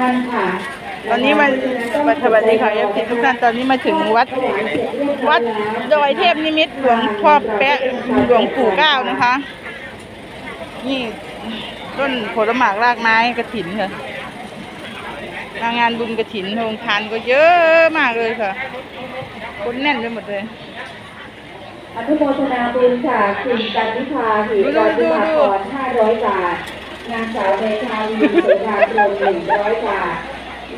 ท่านค่ะตอนนี้มาสวัสดีค่ะเอฟซีทุกท่านตอนนี้มาถึงวัด วัดดอยเทพนิมิตรหลวงพ่อแปะหลวงปู่เก้านะคะ นี่ต้นผลหมากรากไม้กระถินค่ะมางานบุญกระถินโรงทานก็เยอะมากเลยค่ะคนแน่นไปหมดเลยอนุโมทนาบุญค่ะคุณกันนิพาหือการบุญพร500บาท นางสาวเมธาวีโสภากรม100บาท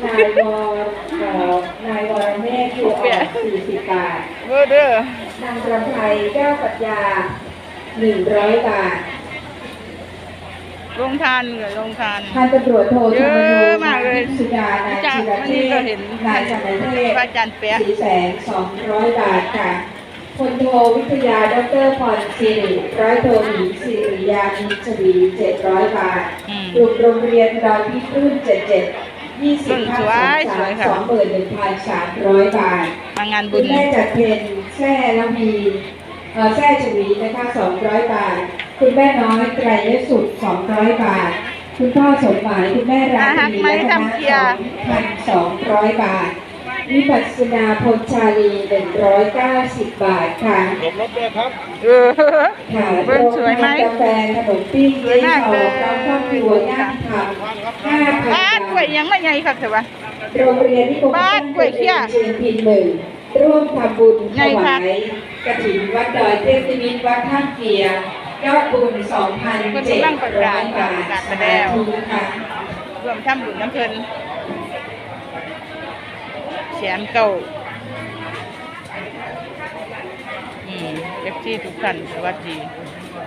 นายวรเอ่อนายวรเมฆชูอ่อน40บาทเออเด้อนางรำไพแก้วปัญญา100บาทโรงทานค่ะโรงทานพันตำรวจโทรเยอะมากเลยสุดานายจิรเทพนายจันทร์เทพพระอาจารย์แปะสี่แสนสองร้อยบาทค่ะ พลโทวิทยาดรพรศิริร้อยโทหญิงสิริยานิชวีเจ็ดร้อยบาทอืมกลุ่มโรงเรียนดอยพิรุ่นเจ็ดเจ็ดยี่สิบห้าสวยสวยค่ะสองหมื่นหนึ่งพันสามร้อยบาทมางานบุคุญณแม่จัดเพนแซ่ละมีเอ่อแซ่ชวีนะคะสองร้อยบาท คุณแม่น้อยไตรยสุดสองร้อยบาท คุณพ่อสมหมายคุณแม่ราอ่าฮักณีไหมและคณะทำเกียร์พันสองร้อยบาท วิปัสสนาพลชาลีหนึ่งร้อยเก้าสิบบาทค่ะหลบรถด้วยครับ เออ ค่ะเบิ้งสวยไหมโรงทานกาแฟขนมปิ้งสวยมากเลยน้ำครอบครัวย่างทำห้าพันบ้านกล้วยบาทยังไม่ใหญ่ครับเถอะวะ โรงเรียนที่กรมบ้านกล้วยเขี้ยเชียงพินหนึ่งร่วมทำบุญถไงวาคะยกฐินวัดดอยเทพนิมิตรวัดท่าเกียร์ยอดบุญ2,700บาทสาธุค่ะ รวมทำบุญน้ำเพลินแส นเก่าอืมเอฟซีทุกท่านสวัสดี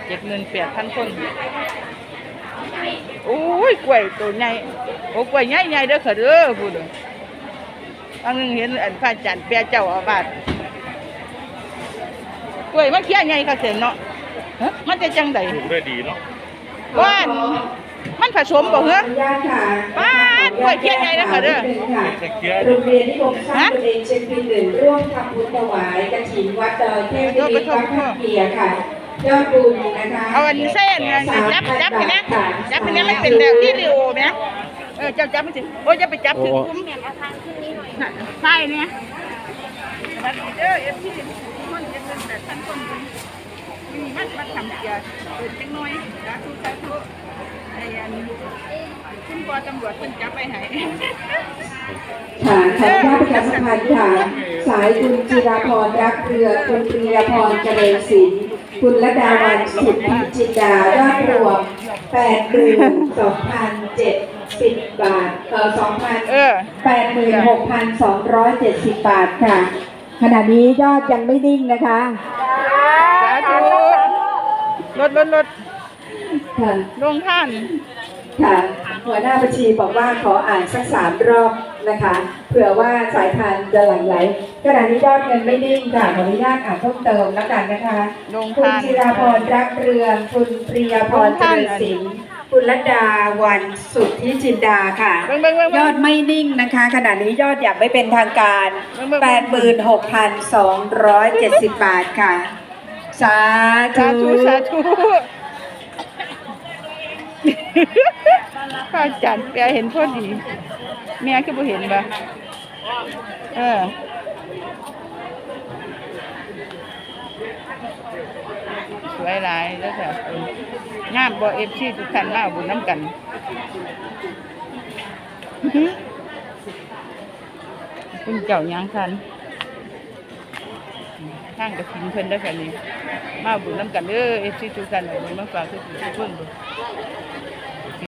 เจ็ดหมื่นแปดพันคนโอ้ยกล้วยตัวใหญ่โอ้กล้วยใหญ่ใหญ่ๆเด้อค่ะเด้อพูดเด้ออันหนึงเห็นอันพระอาจารย์แปะเจ้าอาวาสกล้วยมันเคี้ยใหญ่ค่ะเสียเนาะฮะมันจะจังไดถูกด้วยดีเนาะว่านมันผสมบ่เหรอ วยเขี้ยใหญ่นะคะเด้อจะเกียร์โรงเรียนที่กรมสร้างตนเองเชียงพินหนึ่งร่วมทำบุญถวายกฐินวัดดอยเทพนิมิตรวัดท่าเกียร์ค่ะยอดบุญนะคะเอาอันนี้เส้นเนี่ยจับจับไปนะจับไปนะมันเป็นแบบที่ริโอนะเออจับจับไปสิโอ้ยจะไปจับถึงคุ้มน่ะใช่เนี่ยสวัสดีเด้อเอฟซีคนจะเป็นแบบท่านคนมีมันมา ทำเกียร์เปิดจังน้อยสาธุสาธุไอ้อันคุณปอตำรวจเพิ่นจับไปให้ค่ะขออนุญาตประชาสัมพันธ์ค่ะ สายคุณจิราพรรักเรือคุณปริยาพรเจริญศิลป์คุณละดาวันสุทธิจินดายอดรวมแปดหมื่นสองพันเจ็ดสิบบาทเอ่อสองพันเออแปดหมื่นหกพันสองร้อยเจ็ดสิบบาทค่ะ ขณะนี้ยอดยังไม่นิ่งนะคะสาธุ รถรถรถค่ะลงท่าน ค่ะหัวหน้าบัญชีบอกว่าขออ่านสักสามรอบนะคะเผื่อว่าสายทานจะหลั่งไหลขณะนี้ยอดเงินไม่นิ่งค่ะขออนุญาตอ่านเพิ่มเติมแล้วกันนะคะลงคุณท่าน จิราพรรักเรืองคุณปริยาพรเจริญศิลป์คุณรัตดาวันสุทธิจินดาค่ะ เบิ่งเบิ่งเบิ่งยเบิ่อง ดไม่นิ่งนะคะ ขณะนี้ยอดอย่างไม่เป็นทางการเบิ่งเบิ่ง86,270 บาทค่ะ สาสาธุธุสาธุข้าจันแปลเห็นพอดีเมียคือบ่เห็นบ่เออสวยหลายแล้วค่ะงามบ่เอฟซีทุกท่านมาเอาบุญน้ำกันอื้อหือคุณเจ้าหยังคัน ข้างกับพินเพิ่นได้อค่ะนี่มาบุญน้ำกันเด้อเอฟซีทุกท่านเอาบุญมาฝากทุกทุกคนด้อ